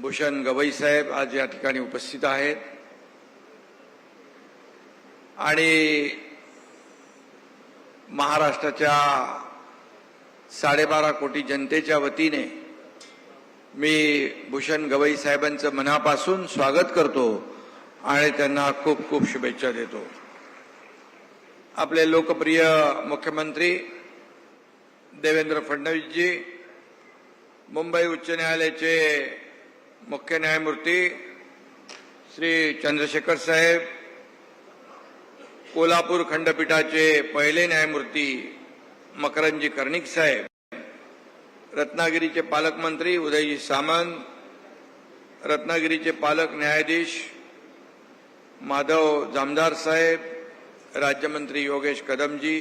भूषण गवई साहेब आज या ठिकाणी उपस्थित आहेत. आणि महाराष्ट्राच्या साडेबारा कोटी जनतेच्या वतीने मी भूषण गवई साहेबांचं मनापासून स्वागत करतो आणि त्यांना खूप खूप शुभेच्छा देतो. आपले लोकप्रिय मुख्यमंत्री देवेंद्र फडणवीसजी मुंबई उच्च न्यायालयाचे मुख्य न्यायमूर्ति श्री चंद्रशेखर साहेब, कोल्हापूर खंडपीठाचे पहिले न्यायमूर्ती मकरंजी कर्णिक साहेब, रत्नागिरीचे पालकमंत्री उदयजी सामंत, रत्नागिरीचे पालक न्यायाधीश माधव जामदार साहेब, राज्यमंत्री योगेश कदमजी,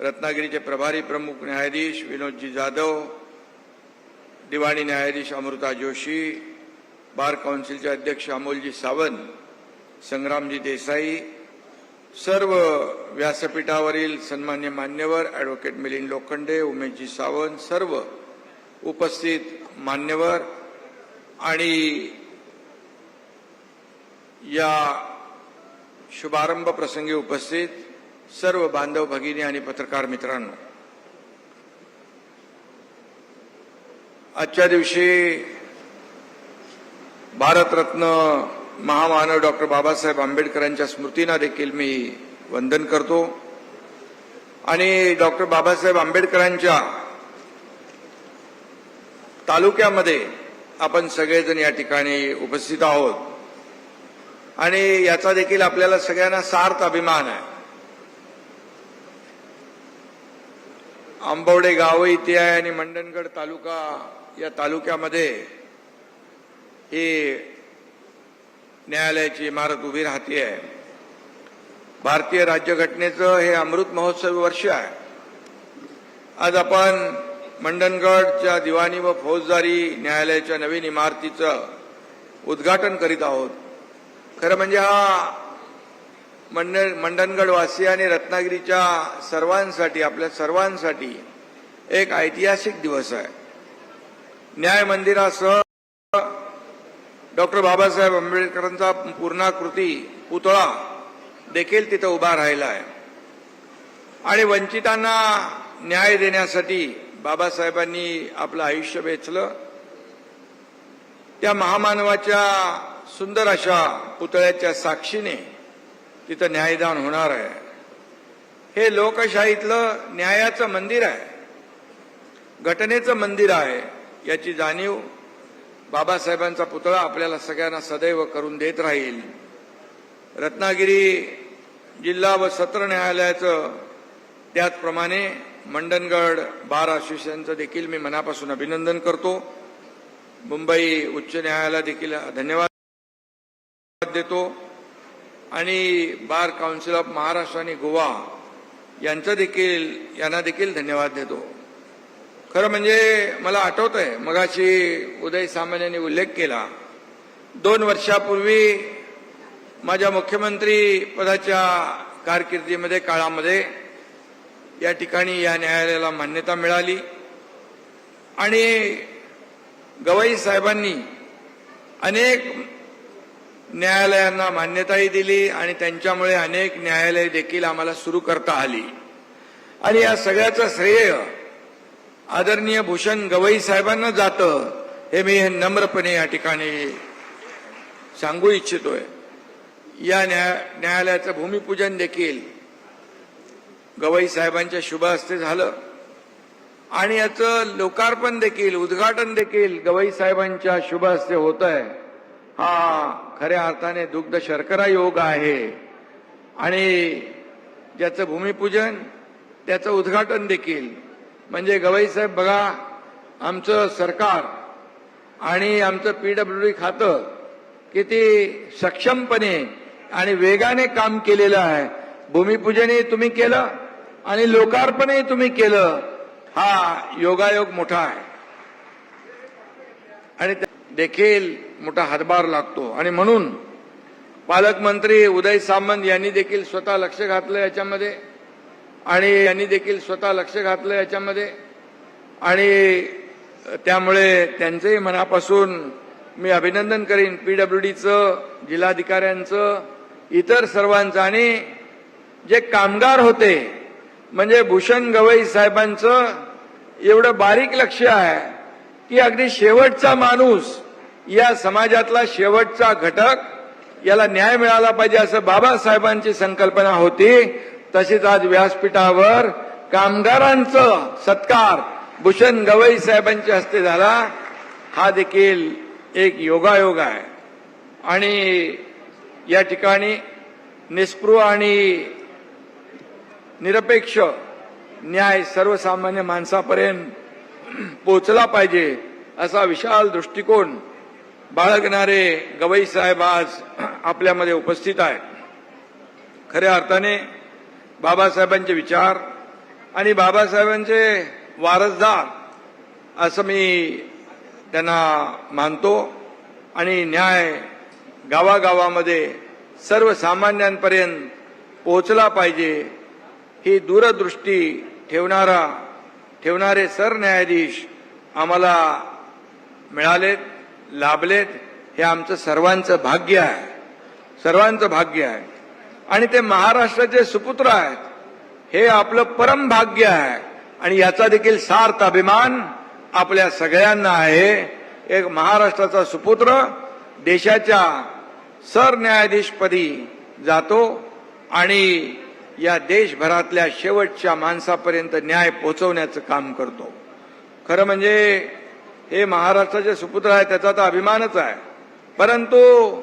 रत्नागिरीचे प्रभारी प्रमुख न्यायाधीश विनोदजी जाधव दिवाणी न्यायाधीश अमृता जोशी बार काउन्सिलचे अध्यक्ष अमोलजी सावंत संग्रामजी देसाई सर्व व्यासपीठावरील सन्मान्य मान्यवर ॲडव्होकेट मिलिंद लोखंडे उमेशजी सावंत सर्व उपस्थित मान्यवर आणि या शुभारंभ प्रसंगी उपस्थित सर्व बांधव भगिनी आणि पत्रकार मित्रांनो आजच्या दिवशी भारतरत्न महामानव डॉक्टर बाबासाहेब आंबेडकरांच्या स्मृतींना देखील मी वंदन करतो. आणि डॉक्टर बाबासाहेब आंबेडकरांच्या तालुक्यामध्ये आपण सगळेजण या ठिकाणी उपस्थित आहोत. आणि याचा देखील आपल्याला सगळ्यांना सार्थ अभिमान आहे. आंबवडे गाव इथे आहे आणि मंडणगड तालुका या तालुक्यामध्ये ही न्यायालयाची इमारत उभी राहते आहे. भारतीय राज्यघटनेचं हे अमृत महोत्सवी वर्ष आहे. आज आपण मंडणगडच्या दिवाणी व फौजदारी न्यायालयाच्या नवीन इमारतीचं उद्घाटन करीत आहोत. खरं म्हणजे हा मंड मंडणगडवासी आणि रत्नागिरीच्या सर्वांसाठी आपल्या सर्वांसाठी एक ऐतिहासिक दिवस आहे. न्याय मंदिरासह डॉक्टर बाबासाहेब आंबेडकरांचा पूर्णाकृती पुतळा देखील तिथं उभा राहिला आहे. आणि वंचितांना न्याय देण्यासाठी बाबासाहेबांनी आपलं आयुष्य वेचलं. त्या महामानवाच्या सुंदर अशा पुतळ्याच्या साक्षीने तिथं न्यायदान होणार आहे. हे लोकशाहीतलं न्यायाचं मंदिर आहे. घटनेचं मंदिर आहे. याची जाणीव बाबासाहेबांचा पुतळा आपल्याला सगळ्यांना सदैव करून देत राहील. रत्नागिरी जिल्हा व सत्र न्यायालयाचं त्याचप्रमाणे मंडणगड बार असोसिएशनचं देखील मी मनापासून अभिनंदन करतो. मुंबई उच्च न्यायालयाला देखील धन्यवाद देतो. आणि बार काउन्सिल ऑफ महाराष्ट्र आणि गोवा यांचं देखील यांना देखील धन्यवाद देतो. खरं म्हणजे मला आठवत आहे मगाशी उदय सामान्यांनी उल्लेख केला. दोन वर्षापूर्वी माझ्या मुख्यमंत्री पदाच्या कारकिर्दीमध्ये काळामध्ये या ठिकाणी या न्यायालयाला मान्यता मिळाली. आणि गवई साहेबांनी अनेक न्यायालयांना मान्यताही दिली आणि त्यांच्यामुळे अनेक न्यायालय देखील आम्हाला सुरू करता आली. आणि या सगळ्याचं श्रेय आदरणीय भूषण गवई साहेबांना जातं. हे मी नम्रपणे या ठिकाणी सांगू इच्छितोय. या न्याय न्यायालयाचं भूमिपूजन देखील गवई साहेबांच्या शुभ हस्ते झालं. आणि याचं लोकार्पण देखील उद्घाटन देखील गवई साहेबांच्या शुभ हस्ते होत आहे हा खऱ्या अर्थाने दुग्ध शर्करा योग आहे. आणि ज्याचं भूमिपूजन त्याचं उद्घाटन देखील म्हणजे गवई साहेब बघा आमचं सरकार आणि आमचं पीडब्ल्यू डी खातं किती सक्षमपणे आणि वेगाने काम केलेलं आहे. भूमिपूजनही तुम्ही केलं आणि लोकार्पणही तुम्ही केलं. हा योगायोग मोठा आहे. आणि देखील मोठा हातभार लागतो. आणि म्हणून पालकमंत्री उदय सामंत यांनी देखील स्वतः लक्ष घातलं याच्यामध्ये. आणि यांनी देखील स्वतः लक्ष घातलं याच्यामध्ये. आणि त्यामुळे त्यांचंही मनापासून मी अभिनंदन करीन पीडब्ल्यूडीचं जिल्हाधिकाऱ्यांचं इतर सर्वांचं. आणि जे कामगार होते म्हणजे भूषण गवई साहेबांचं एवढं बारीक लक्ष आहे की अगदी शेवटचा माणूस या समाजातला शेवटचा घटक याला न्याय मिळाला पाहिजे असं बाबासाहेबांची संकल्पना होती. तसेच आज व्यासपीठावर कामगारांचं सत्कार. भूषण गवई साहेबांच्या हस्ते झाला. हा देखील एक योगायोग आहे. आणि या ठिकाणी निष्पृह आणि निरपेक्ष न्याय सर्वसामान्य माणसापर्यंत पोचला पाहिजे असा विशाल दृष्टिकोन बाळगणारे गवई साहेब आज आपल्यामध्ये उपस्थित आहेत. खऱ्या अर्थाने बाबासाहेबांचे विचार आणि बाबासाहेबांचे वारसदार असं मी त्यांना मानतो. आणि न्याय गावागावामध्ये सर्वसामान्यांपर्यंत पोहोचला पाहिजे ही दूरदृष्टी ठेवणारा ठेवणारे सरन्यायाधीश आम्हाला मिळालेत लाभलेत. हे आमचं सर्वांचं भाग्य आहे. सर्वांचं भाग्य आहे. आणि ते महाराष्ट्राचे सुपुत्र आहेत. हे आपलं परम भाग्य आहे. आणि याचा देखील सार्थ अभिमान आपल्या सगळ्यांना आहे. एक महाराष्ट्राचा सुपुत्र देशाच्या सरन्यायाधीशपदी जातो आणि या देशभरातल्या शेवटच्या माणसापर्यंत न्याय पोहोचवण्याचं काम करतो. खरं म्हणजे हे महाराष्ट्राचे सुपुत्र आहे त्याचा तर अभिमानच आहे. परंतु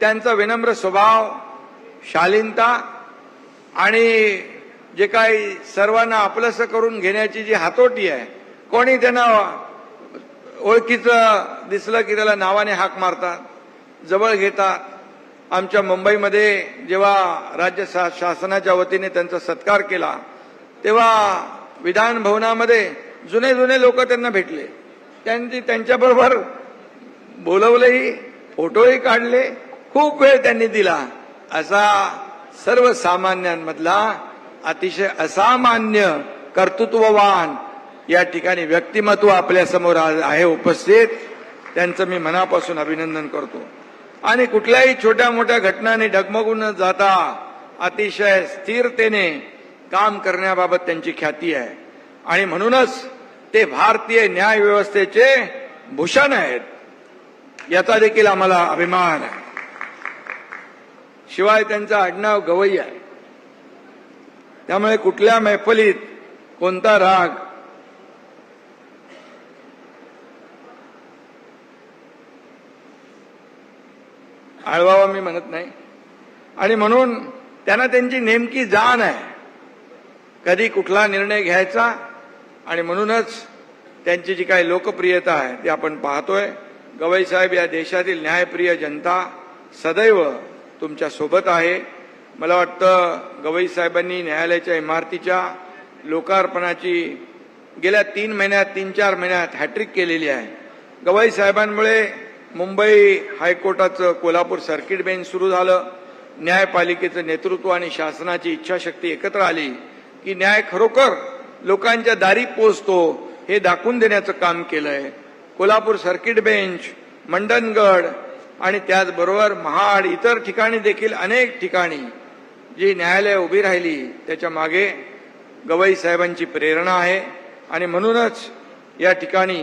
त्यांचा विनम्र स्वभाव शालीनता आणि जे काही सर्वांना आपलंसं करून घेण्याची जी हातोटी आहे कोणी त्यांना ओळखीचं दिसलं की त्याला नावाने हाक मारतात जवळ घेतात. आमच्या मुंबईमध्ये जेव्हा राज्य शा- शासनाच्या वतीने त्यांचा सत्कार केला तेव्हा विधान भवनामध्ये जुने जुने लोक त्यांना भेटले. त्यांची त्यांच्याबरोबर बोलवलंही फोटोही काढले खूप वेळ त्यांनी दिला. असा सर्वसामान्यांमधला अतिशय असामान्य कर्तृत्ववान या ठिकाणी व्यक्तिमत्व आपल्यासमोर आहे उपस्थित त्यांचं मी मनापासून अभिनंदन करतो. आणि कुठल्याही छोट्या मोठ्या घटनांनी डगमगून न जाता अतिशय स्थिरतेने काम करण्याबाबत त्यांची ख्याती आहे. आणि म्हणूनच ते भारतीय न्याय व्यवस्थेचे भूषण आहेत. याचा देखील आम्हाला अभिमान आहे. शिवाय त्यांचं आडनाव गवई आहे. त्यामुळे कुठल्या मैफलीत कोणता राग आळवावा मी म्हणत नाही. आणि म्हणून त्यांना त्यांची नेमकी जाण आहे. कधी कुठला निर्णय घ्यायचा आणि म्हणूनच त्यांची जी काही लोकप्रियता आहे ती आपण पाहतोय. गवई साहेब या देशातील न्यायप्रिय जनता सदैव तुमच्यासोबत आहे. मला वाटतं गवई साहेबांनी न्यायालयाच्या इमारतीच्या लोकार्पणाची गेल्या तीन महिन्यात तीन चार महिन्यात हॅट्रिक केलेली आहे. गवई साहेबांमुळे मुंबई हायकोर्टाचं कोल्हापूर सर्किट बेंच सुरू झालं. न्यायपालिकेचं नेतृत्व आणि शासनाची इच्छाशक्ती एकत्र आली की न्याय खरोखर लोकांच्या दारी पोचतो हे दाखवून देण्याचं काम केलंय. कोल्हापूर सर्किट बेंच मंडनगड आणि त्याचबरोबर महाड इतर ठिकाणी देखील अनेक ठिकाणी जी न्यायालय उभी राहिली त्याच्यामागे गवई साहेबांची प्रेरणा आहे. आणि म्हणूनच या ठिकाणी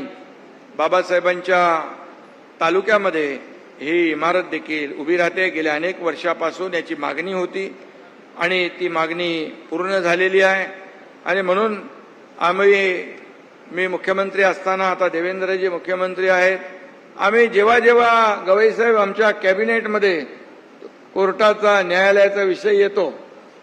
बाबासाहेबांच्या तालुक्यामध्ये ही इमारत देखील उभी राहते. गेल्या अनेक वर्षापासून याची मागणी होती आणि ती मागणी पूर्ण झालेली आहे. आणि म्हणून आम्ही मी मुख्यमंत्री असताना आता देवेंद्रजी मुख्यमंत्री आहेत आम्ही जेव्हा जेव्हा गवईसाहेब आमच्या कॅबिनेटमध्ये कोर्टाचा न्यायालयाचा विषय येतो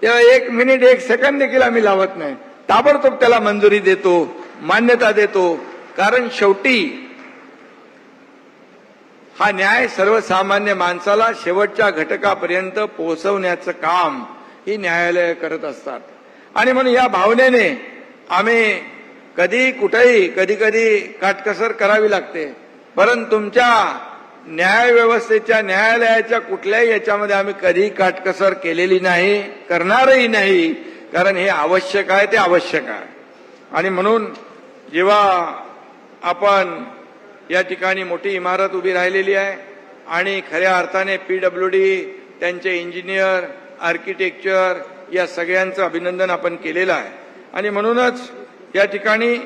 तेव्हा एक मिनिट एक सेकंद देखील आम्ही लावत नाही. ताबडतोब त्याला मंजुरी देतो मान्यता देतो. कारण शेवटी हा न्याय सर्वसामान्य माणसाला शेवटच्या घटकापर्यंत पोहोचवण्याचं काम ही न्यायालय करत असतात. आणि म्हणून या भावनेने आम्ही कधी कुठेही कधी कधी काटकसर करावी लागते. परंतु तुमच्या न्यायव्यवस्थेच्या न्यायालयाच्या कुठल्याही याच्यामध्ये आम्ही कधी काटकसर केलेली नाही करणारही नाही कारण हे आवश्यक आहे ते आवश्यक आहे. आणि म्हणून जेव्हा आपण या ठिकाणी मोठी इमारत उभी राहिलेली आहे आणि खऱ्या अर्थाने पीडब्ल्यू डी त्यांचे इंजिनियर आर्किटेक्चर या सगळ्यांचं अभिनंदन आपण केलेलं आहे. आणि म्हणूनच या ठिकाणी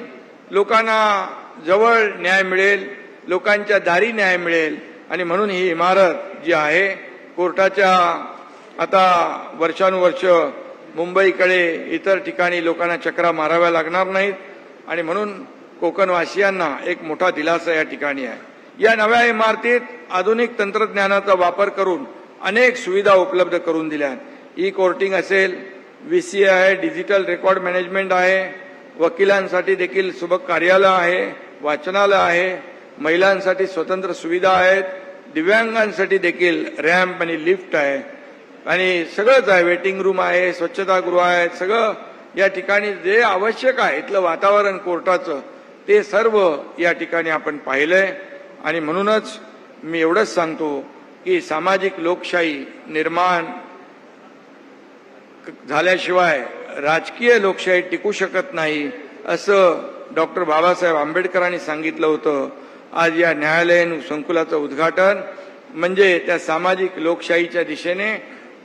लोकांना जवळ न्याय मिळेल लोकांच्या दारी न्याय मिळेल. आणि म्हणून ही इमारत जी आहे कोर्टाच्या आता वर्षानुवर्ष मुंबईकडे इतर ठिकाणी लोकांना चक्रा माराव्या लागणार नाहीत. आणि म्हणून कोकणवासियांना एक मोठा दिलासा या ठिकाणी आहे. या नव्या इमारतीत आधुनिक तंत्रज्ञानाचा वापर करून अनेक सुविधा उपलब्ध करून दिल्या ई कोर्टिंग असेल व्हीसी आहे डिजिटल रेकॉर्ड मॅनेजमेंट आहे वकिलांसाठी देखील सुबक कार्यालय आहे वाचनालय आहे महिलांसाठी स्वतंत्र सुविधा आहेत. दिव्यांगांसाठी देखील रॅम्प आणि लिफ्ट आहे. आणि सगळंच आहे. वेटिंग रूम आहे स्वच्छतागृह आहे. सगळं या ठिकाणी जे आवश्यक आहे इथलं वातावरण कोर्टाचं ते सर्व या ठिकाणी आपण पाहिलंय. आणि म्हणूनच मी एवढंच सांगतो की सामाजिक लोकशाही निर्माण झाल्याशिवाय राजकीय लोकशाही टिकू शकत नाही असं डॉक्टर बाबासाहेब आंबेडकरांनी सांगितलं होतं. आज या न्यायालयीन संकुलाचं उद्घाटन म्हणजे त्या सामाजिक लोकशाहीच्या दिशेने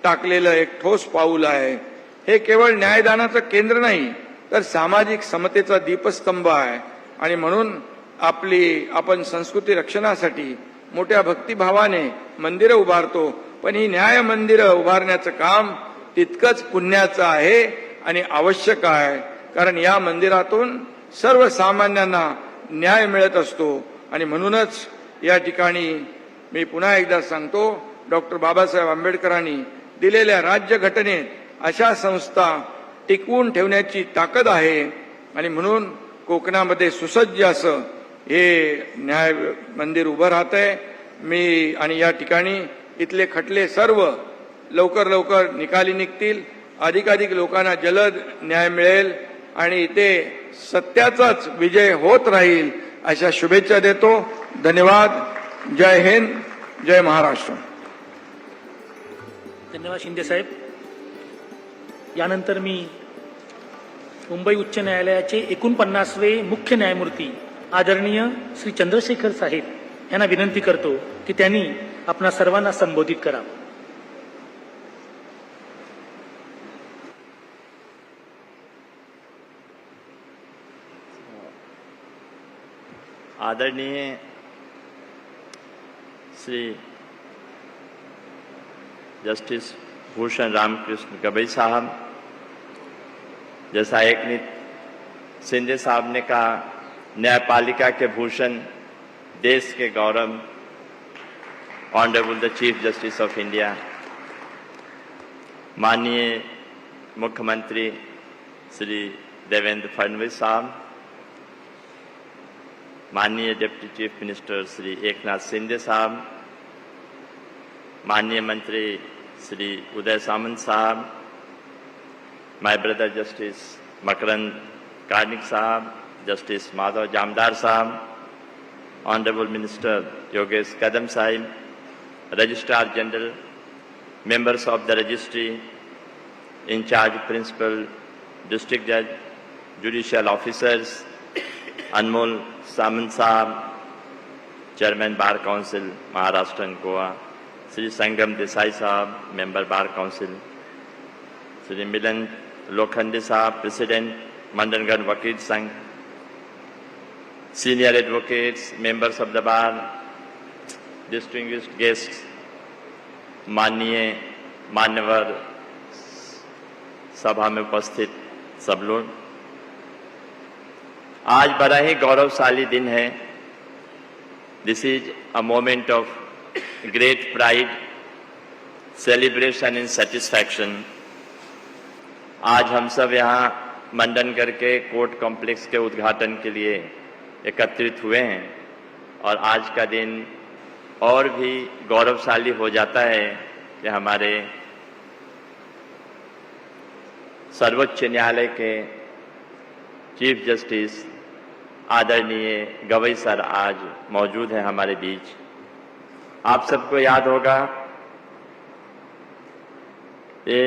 टाकलेलं एक ठोस पाऊल आहे. हे केवळ न्यायदानाचं केंद्र नाही तर सामाजिक समतेचा दीपस्तंभ आहे. आणि म्हणून आपली आपण संस्कृती रक्षणासाठी मोठ्या भक्तिभावाने मंदिरं उभारतो पण ही न्याय मंदिरं उभारण्याचं काम तितकंच पुण्याचं आहे आणि आवश्यक आहे. कारण या मंदिरातून सर्वसामान्यांना न्याय मिळत असतो. आणि म्हणूनच या ठिकाणी मी पुन्हा एकदा सांगतो डॉक्टर बाबासाहेब आंबेडकरांनी दिलेल्या राज्यघटनेत अशा संस्था टिकवून ठेवण्याची ताकद आहे आणि म्हणून कोकणामध्ये सुसज्ज असं हे न्याय मंदिर उभं राहत आहे. मी आणि या ठिकाणी इथले खटले सर्व लवकर लवकर निकाली निघतील. अधिकाधिक लोकांना जलद न्याय मिळेल आणि इथे सत्याचाच विजय होत राहील अशा शुभेच्छा देतो. धन्यवाद. जय हिंद. जय महाराष्ट्र. धन्यवाद शिंदे साहेब. यानंतर मी मुंबई उच्च न्यायालयाचे एकोणपन्नासवे मुख्य न्यायमूर्ती आदरणीय श्री चंद्रशेखर साहेब यांना विनंती करतो की त्यांनी आपणा सर्वांना संबोधित करावं. आदरणीय श्री जस्टिस भूषण रामकृष्ण गबई साहब, जैसा एक ने सिंधे साहब ने कहा, न्यायपालिका के भूषण, देश के गौरव honourable the chief justice of India माननीय मुख्यमंत्री श्री देवेंद्र फडणवीस साहब माननीय deputy chief minister Shri Eknath Shinde साहब माननीय मंत्री श्री उदय सामंत साहब my brother justice Makarand Karnik Saheb justice Madhav Jamdar साहब honourable minister Yogesh Kadam Sahib registrar general of the registry, in charge principal, district judge, judicial officers, Anmol Saman saheb, chairman bar council, Maharashtra Goa, Shri Sangam Desai saheb, member bar council, Shri Milan Lokhande saheb, president, Mandangad वकील संघ, senior advocates members of the bar distinguished guest माननीय, मान्यवर, सभा में उपस्थित सब लोग। आज बड़ा ही गौरवशाली दिन है। This is a moment of great pride celebration in satisfaction आज हम सब यहाँ मंडनगढ़ के कोर्ट कॉम्प्लेक्स के उद्घाटन के लिए एकत्रित हुए हैं और आज का दिन और भी गौरवशाली हो जाता है कि हमारे सर्वोच्च न्यायालय के चीफ जस्टिस आदरणीय गवई सर आज मौजूद हैं हमारे बीच। आप सबको याद होगा, ये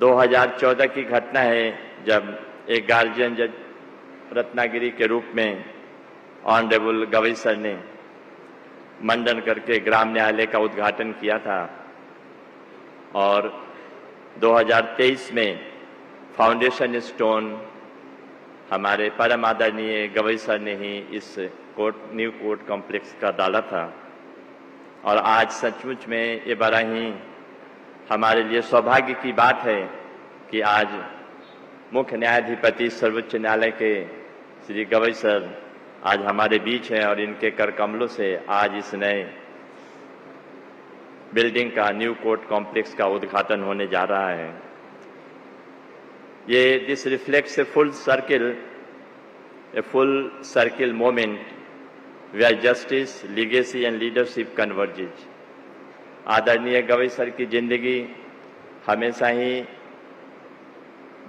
2014 की घटना है जब एक गार्जियन जज रत्नागिरी के रूप में ऑनरेबल गवई सर ने मंडन करके ग्राम न्यायालय का उद्घाटन किया था और 2023 में फाउंडेशन स्टोन हमारे परम आदरणीय गवई सर ने ही इस कोर्ट, न्यू कोर्ट कॉम्प्लेक्स का डाला था। और आज सचमुच में ये बड़ा ही हमारे लिए सौभाग्य की बात है कि आज मुख्य न्यायाधिपति, सर्वोच्च न्यायालय के श्री गवई सर आज हमारे बीच हैं और इनके कर कमलों से आज इस नए बिल्डिंग का, न्यू कोर्ट कॉम्प्लेक्स का उद्घाटन होने जा रहा है। ये this reflects a full circle a full circle moment where justice, legacy and leadership converges. आदरणीय गवई सर की ज़िंदगी हमेशा ही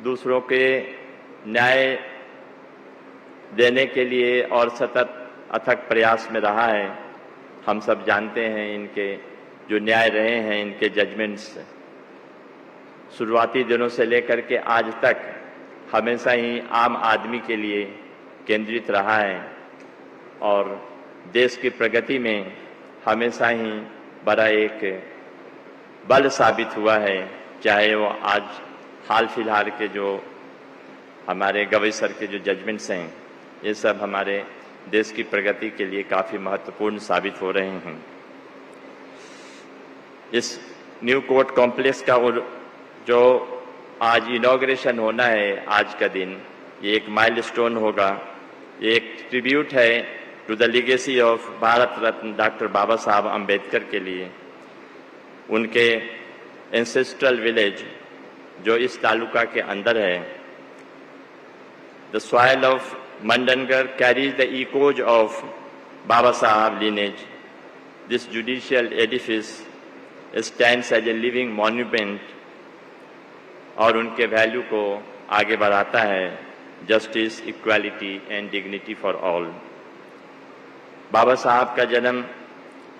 दूसरों के न्याय देने के लिए और सतत अथक प्रयास में रहा है हम सब जानते हैं इनके जो न्याय रहे हैं इनके जजमेंट्स शुरुआती दिनों से लेकर के आज तक हमेशा ही आम आदमी के लिए केंद्रित रहा है और देश की प्रगति में हमेशा ही बड़ा एक बल साबित हुआ है, चाहे वो आज हाल फ़िलहाल के जो हमारे गवई सर के जो जजमेंट्स हैं, ये सब हमारे देश की प्रगति के लिए काफ़ी महत्वपूर्ण साबित हो रहे हैं। इस न्यू कोर्ट कॉम्प्लेक्स का उर- जो आज इनॉग्रेशन होना है, आज का दिन, ये एक माइलस्टोन होगा। ये एक ट्रिब्यूट है to the legacy of Bharat Ratna doctor Baba साहब अंबेडकर के लिए। उनके एंसेस्ट्रल विलेज जो इस तालुका के अंदर है the soil of Mandangad carries the echoes of Baba Saheb lineage. This judicial edifice stands as a living monument और उनके वैल्यू को आगे बढ़ाता है justice equality and dignity for all Baba Saheb का जन्म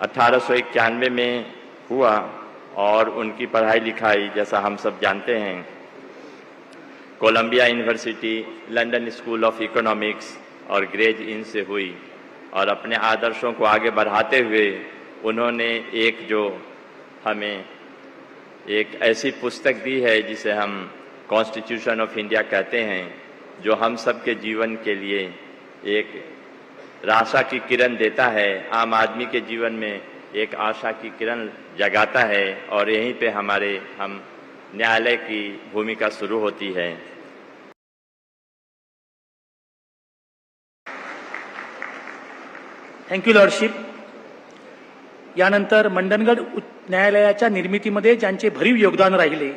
अठारह में हुआ और उनकी पढ़ाई लिखाई जैसा हम सब जानते हैं। Columbia University, London School of Economics और ग्रेज इन से हुई और अपने आदर्शों को आगे बढ़ाते हुए उन्होंने एक जो हमें एक ऐसी पुस्तक दी है जिसे हम कॉन्स्टिट्यूशन ऑफ़ इंडिया कहते हैं, जो हम सबके जीवन के लिए एक आशा की किरण देता है, आम आदमी के जीवन में एक आशा की किरण जगाता है, और यहीं पे हमारे, हम न्यायालय की भूमिका शुरू होती है। थँक्यू लॉर्डशिप यानंतर मंडनगड उच्च न्यायालयाच्या निर्मितीमध्ये ज्यांचे भरीव योगदान राहिले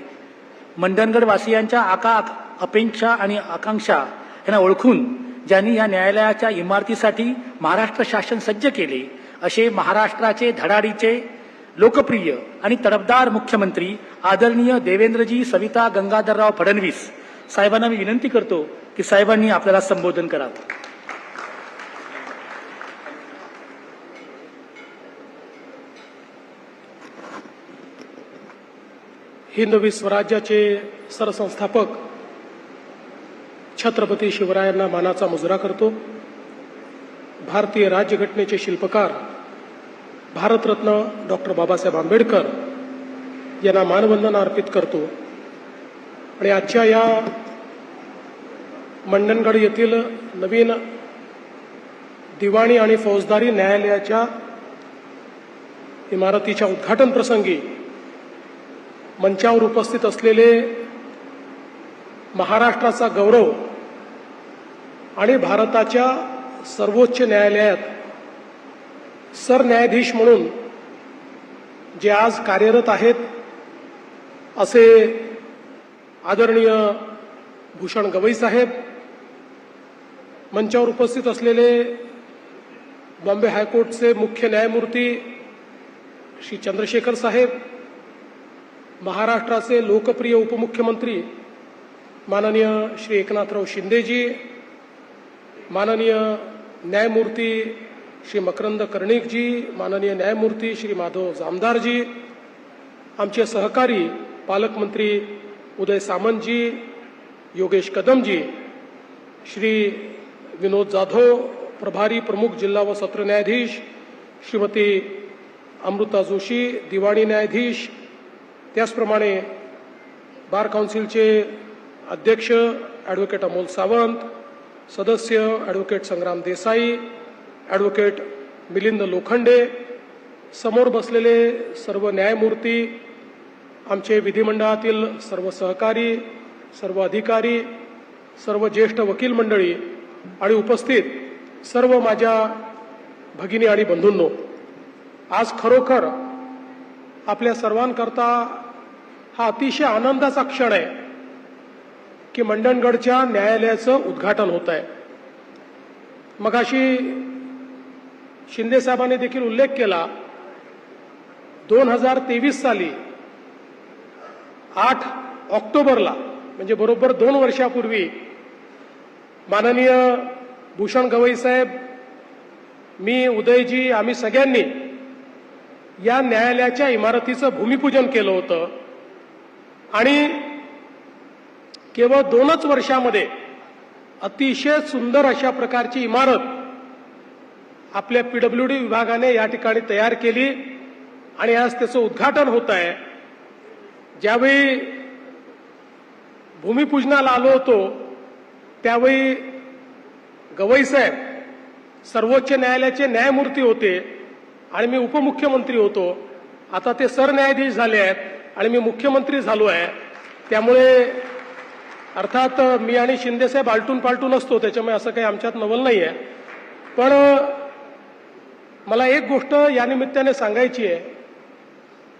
मंडणगडवासियांच्या आका अपेक्षा आणि आकांक्षा यांना ओळखून ज्यांनी या न्यायालयाच्या इमारतीसाठी महाराष्ट्र शासन सज्ज केले असे महाराष्ट्राचे धडाडीचे लोकप्रिय आणि तडफदार मुख्यमंत्री आदरणीय देवेंद्रजी सविता गंगाधरराव फडणवीस साहेबांना मी विनंती करतो की साहेबांनी आपल्याला संबोधन करावं. हिंदवी स्वराज्याचे सरसंस्थापक छत्रपती शिवरायांना मानाचा मुजरा करतो. भारतीय राज्यघटनेचे शिल्पकार भारतरत्न डॉक्टर बाबासाहेब आंबेडकर यांना मानवंदना अर्पित करतो. आणि आजच्या या मंडणगड येथील नवीन दिवाणी आणि फौजदारी न्यायालयाच्या इमारतीच्या उद्घाटन प्रसंगी मंचावर उपस्थित असलेले महाराष्ट्राचा गौरव आणि भारताच्या सर्वोच्च न्यायालयात सरन्यायाधीश म्हणून जे आज कार्यरत आहेत असे आदरणीय भूषण गवई साहेब मंचावर उपस्थित असलेले बॉम्बे हायकोर्टचे मुख्य न्यायमूर्ती श्री चंद्रशेखर साहेब महाराष्ट्राचे लोकप्रिय उपमुख्यमंत्री माननीय श्री एकनाथराव शिंदेजी माननीय न्यायमूर्ती श्री मकरंद कर्णिकजी माननीय न्यायमूर्ती श्री माधव जामदारजी आमचे सहकारी पालकमंत्री उदय सामंतजी योगेश कदमजी श्री विनोद जाधव प्रभारी प्रमुख जिल्हा व सत्र न्यायाधीश श्रीमती अमृता जोशी दिवाणी न्यायाधीश त्याचप्रमाणे बार काउन्सिलचे अध्यक्ष ॲडव्होकेट अमोल सावंत सदस्य ॲडव्होकेट संग्राम देसाई ॲडव्होकेट मिलिंद लोखंडे समोर बसलेले सर्व न्यायमूर्ती आमचे विधिमंडळातील सर्व सहकारी सर्व अधिकारी सर्व ज्येष्ठ वकील मंडळी आणि उपस्थित सर्व माझ्या भगिनी आणि बंधूंनो आज खरोखर आपल्या सर्वांकरता हा अतिशय आनंदाचा क्षण आहे की मंडणगडच्या न्यायालयाचं उद्घाटन होत आहे. मगाशी शिंदे साहेबांनी देखील उल्लेख केला दोन हजार तेवीस साली आठ ऑक्टोबरला म्हणजे बरोबर दोन वर्षापूर्वी माननीय भूषण गवई साहेब मी उदयजी आम्ही सगळ्यांनी या न्यायालयाच्या इमारतीचं भूमिपूजन केलं होतं. आणि केवळ दोनच वर्षामध्ये अतिशय सुंदर अशा प्रकारची इमारत आपल्या पीडब्ल्यू डी विभागाने या ठिकाणी तयार केली आणि आज त्याचं उद्घाटन होत आहे. ज्यावेळी भूमिपूजनाला आलो होतो त्यावेळी गवई साहेब सर्वोच्च न्यायालयाचे न्यायमूर्ती होते आणि मी उपमुख्यमंत्री होतो. आता ते सरन्यायाधीश झाले आहेत. आणि मी मुख्यमंत्री झालो आहे. त्यामुळे अर्थात मी आणि शिंदेसाहेब आलटून पालटून असतो त्याच्यामुळे असं काही आमच्यात नवल नाही आहे पण मला एक गोष्ट या निमित्ताने सांगायची आहे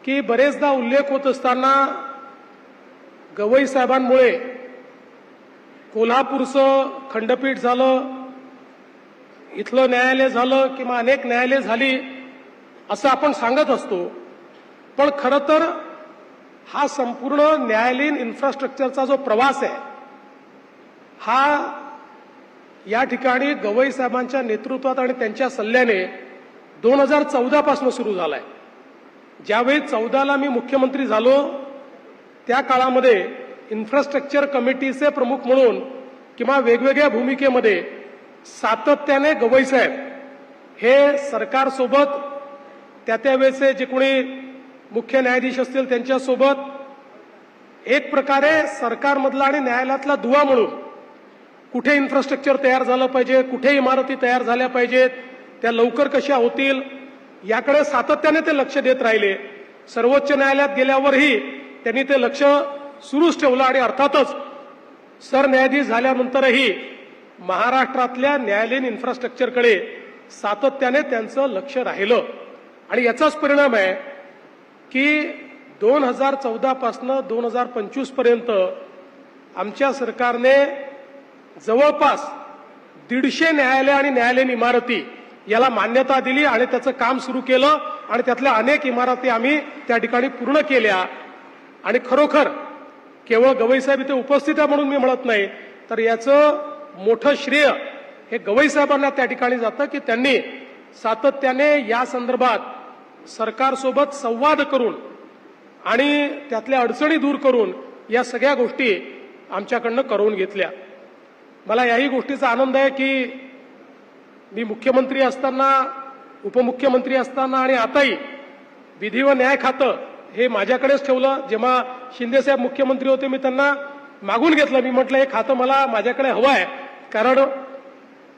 की बरेचदा उल्लेख होत असताना गवई साहेबांमुळे कोल्हापूरचं खंडपीठ झालं इथलं न्यायालय झालं किंवा अनेक न्यायालय झाली असं आपण सांगत असतो. पण खरं तर हा संपूर्ण न्यायालयीन इन्फ्रास्ट्रक्चरचा जो प्रवास आहे हा या ठिकाणी गवई साहेबांच्या नेतृत्वात आणि त्यांच्या सल्ल्याने दोन हजार चौदापासून सुरू सुरू झालाय. ज्यावेळी चौदाला मी मुख्यमंत्री झालो त्या काळामध्ये इन्फ्रास्ट्रक्चर कमिटीचे प्रमुख म्हणून किंवा वेगवेगळ्या भूमिकेमध्ये सातत्याने गवई साहेब हे सरकारसोबत त्या त्यावेळेचे जे कोणी मुख्य न्यायाधीश असतील त्यांच्यासोबत एक प्रकारे सरकारमधला आणि न्यायालयातला दुवा म्हणून कुठे इन्फ्रास्ट्रक्चर तयार झालं पाहिजे कुठे इमारती तयार झाल्या पाहिजेत त्या लवकर कशा होतील याकडे सातत्याने ते लक्ष देत राहिले. सर्वोच्च न्यायालयात गेल्यावरही त्यांनी ते लक्ष सुरूच ठेवलं आणि अर्थातच सरन्यायाधीश झाल्यानंतरही महाराष्ट्रातल्या न्यायालयीन इन्फ्रास्ट्रक्चरकडे सातत्याने त्यांचं लक्ष राहिलं. आणि याचाच परिणाम आहे की दोन हजार चौदापासनं दोन हजार पंचवीसपर्यंत आमच्या सरकारने जवळपास दीडशे न्यायालय आणि न्यायालयीन इमारती याला मान्यता दिली आणि त्याचं काम सुरू केलं आणि त्यातल्या अनेक इमारती आम्ही त्या ठिकाणी पूर्ण केल्या. आणि खरोखर केवळ गवईसाहेब इथे उपस्थित आहे म्हणून मी म्हणत नाही तर याचं मोठं श्रेय हे गवईसाहेबांना त्या ठिकाणी जातं की त्यांनी सातत्याने या संदर्भात सरकारसोबत संवाद करून आणि त्यातल्या अडचणी दूर करून या सगळ्या गोष्टी आमच्याकडनं करवून घेतल्या. मला याही गोष्टीचा आनंद आहे की मी मुख्यमंत्री असताना उपमुख्यमंत्री असताना आणि आताही विधी व न्याय खातं हे माझ्याकडेच ठेवलं. जेव्हा शिंदेसाहेब मुख्यमंत्री होते मी त्यांना मागून घेतलं. मी म्हटलं हे खातं मला माझ्याकडे हवं आहे. कारण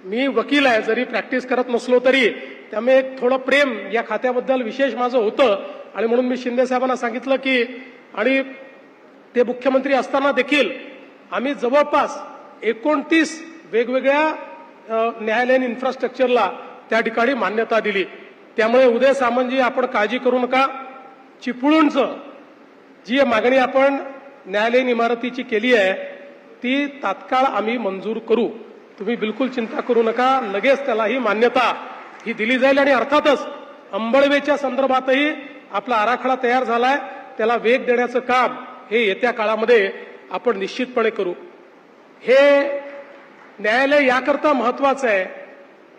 मी वकील आहे. जरी प्रॅक्टिस करत नसलो तरी त्यामुळे एक थोडं प्रेम या खात्याबद्दल विशेष माझं होतं. आणि म्हणून मी शिंदे साहेबांना सांगितलं की आणि ते मुख्यमंत्री असताना देखील आम्ही जवळपास एकोणतीस वेगवेगळ्या न्यायालयीन इन्फ्रास्ट्रक्चरला त्या ठिकाणी मान्यता दिली. त्यामुळे उदय सामंतजी आपण काळजी करू नका. चिपळूणचं जी मागणी आपण न्यायालयीन इमारतीची केली आहे ती तात्काळ आम्ही मंजूर करू. तुम्ही बिलकुल चिंता करू नका. लगेच त्याला ही मान्यता ही दिली जाईल आणि अर्थातच अंबळवेच्या संदर्भातही आपला आराखडा तयार झालाय. त्याला वेग देण्याचं काम हे येत्या काळामध्ये आपण निश्चितपणे करू. हे न्यायालय याकरता महत्वाचं आहे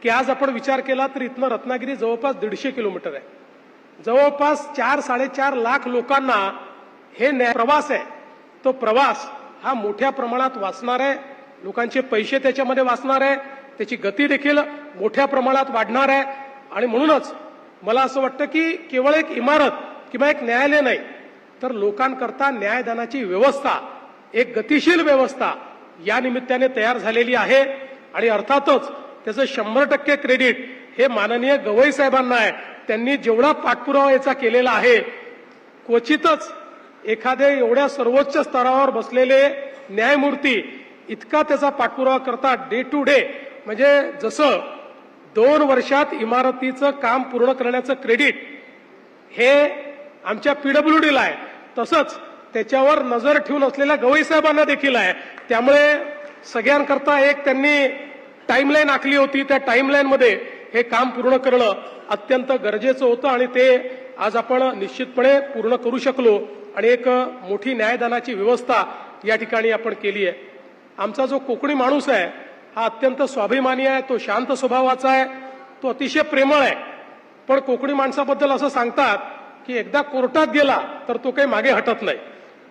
की आज आपण विचार केला तर इथनं रत्नागिरी जवळपास दीडशे किलोमीटर आहे. जवळपास चार साडेचार लाख लोकांना हे न्याय प्रवास आहे. तो प्रवास हा मोठ्या प्रमाणात वाचणार आहे. लोकांचे पैसे त्याच्यामध्ये वाचणार आहे. त्याची गती देखील मोठ्या प्रमाणात वाढणार आहे. आणि म्हणूनच मला असं वाटतं की केवळ एक इमारत किंवा एक न्यायालय नाही तर लोकांकरता न्यायदानाची व्यवस्था एक गतिशील व्यवस्था या निमित्ताने तयार झालेली आहे. आणि अर्थातच त्याचं शंभर टक्के क्रेडिट हे माननीय गवई साहेबांना आहे. त्यांनी जेवढा पाठपुरावा याचा केलेला आहे क्वचितच एखादे एवढ्या सर्वोच्च स्तरावर बसलेले न्यायमूर्ती इतका त्याचा पाठपुरावा करतात डे टू डे. म्हणजे जसं दोन वर्षात इमारतीचं काम पूर्ण करण्याचं क्रेडिट हे आमच्या पीडब्ल्यू डीला आहे. तसंच त्याच्यावर नजर ठेवून असलेल्या गवई साहेबांना देखील आहे. त्यामुळे सगळ्यांकरता एक त्यांनी टाईमलाईन आखली होती. त्या टाईमलाईनमध्ये हे काम पूर्ण करणं अत्यंत गरजेचं होतं आणि ते आज आपण निश्चितपणे पूर्ण करू शकलो. आणि एक मोठी न्यायदानाची व्यवस्था या ठिकाणी आपण केली आहे. आमचा जो कोकणी माणूस आहे हा अत्यंत स्वाभिमानी आहे तो शांत स्वभावाचा आहे तो अतिशय प्रेमळ आहे. पण कोकणी माणसाबद्दल असं सांगतात की एकदा कोर्टात गेला तर तो काही मागे हटत नाही.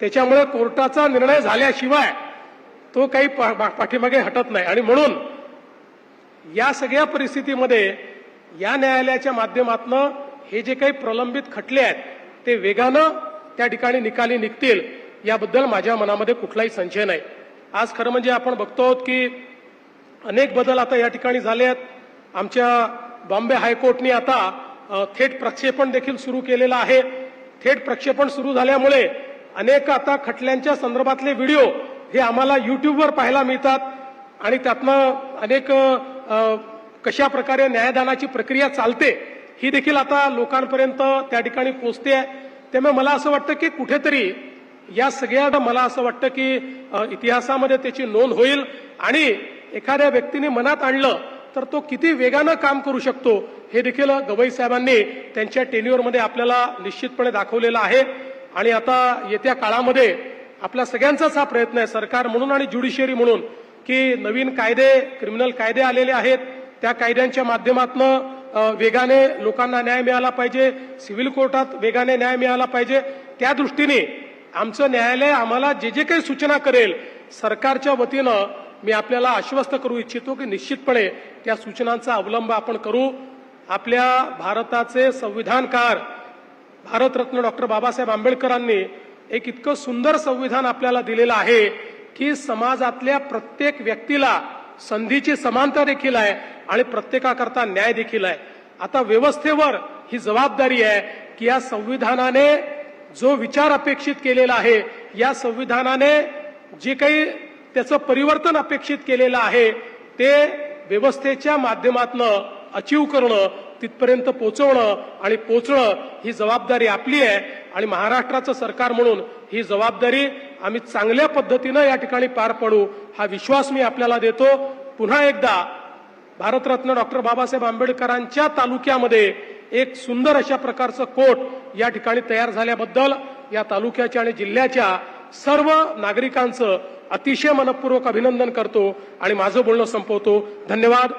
त्याच्यामुळे कोर्टाचा निर्णय झाल्याशिवाय तो काही पा- पाठीमागे हटत नाही. आणि म्हणून या सगळ्या परिस्थितीमध्ये या न्यायालयाच्या माध्यमातून हे जे काही प्रलंबित खटले आहेत ते वेगानं त्या ठिकाणी निकाली निघतील याबद्दल माझ्या मनामध्ये कुठलाही संशय नाही. आज खरं म्हणजे आपण बघतो आहोत की अनेक बदल आता या ठिकाणी झाले आहेत आमच्या बॉम्बे हायकोर्टने आता थेट प्रक्षेपण देखील सुरू केलेलं आहे. थेट प्रक्षेपण सुरू झाल्यामुळे अनेक आता खटल्यांच्या संदर्भातले व्हिडिओ हे आम्हाला युट्यूबवर पाहायला मिळतात आणि त्यातनं अनेक कशा प्रकारे न्यायदानाची प्रक्रिया चालते ही देखील आता लोकांपर्यंत त्या ठिकाणी पोचते आहे त्यामुळे मला असं वाटतं की कुठेतरी या सगळ्या मला असं वाटतं की इतिहासामध्ये त्याची नोंद होईल आणि एखाद्या व्यक्तीने मनात आणलं तर तो किती वेगानं काम करू शकतो हे देखील गवई साहेबांनी त्यांच्या टेन्युअरमध्ये आपल्याला निश्चितपणे दाखवलेलं आहे. आणि आता येत्या काळामध्ये आपल्या सगळ्यांचाच हा प्रयत्न आहे सरकार म्हणून आणि ज्युडिशियरी म्हणून की नवीन कायदे क्रिमिनल कायदे आलेले आहेत. त्या कायद्यांच्या माध्यमातून वेगाने लोकांना न्याय मिळाला पाहिजे सिव्हिल कोर्टात वेगाने न्याय मिळाला पाहिजे. त्या दृष्टीने आमचं न्यायालय आम्हाला जे जे काही सूचना करेल सरकारच्या वतीनं मी आपल्याला आश्वस्त करू इच्छितो की निश्चितपणे त्या सूचनांचा अवलंब आपण करू. आपल्या भारताचे संविधानकार भारतरत्न डॉक्टर बाबासाहेब आंबेडकरांनी एक इतकं सुंदर संविधान आपल्याला दिलेलं आहे की समाजातल्या प्रत्येक व्यक्तीला संधीची समानता देखील आहे आणि प्रत्येकाकरता न्याय देखील आहे. आता व्यवस्थेवर ही जबाबदारी आहे की या संविधानाने जो विचार अपेक्षित केलेला आहे या संविधानाने जे काही त्याचं परिवर्तन अपेक्षित केलेलं आहे ते व्यवस्थेच्या माध्यमातनं अचीव करणं तिथपर्यंत पोहोचवणं आणि पोचणं ही जबाबदारी आपली आहे आणि महाराष्ट्राचं सरकार म्हणून ही जबाबदारी आम्ही चांगल्या पद्धतीनं या ठिकाणी पार पाडू हा विश्वास मी आपल्याला देतो. पुन्हा एकदा भारतरत्न डॉक्टर बाबासाहेब आंबेडकरांच्या तालुक्यामध्ये एक सुंदर अशा प्रकारचं कोट या ठिकाणी तयार झाल्याबद्दल या तालुक्याच्या आणि जिल्ह्याच्या सर्व नागरिकांचं अतिशय मनपूर्वक अभिनंदन करतो आणि माझं बोलणं संपवतो. धन्यवाद.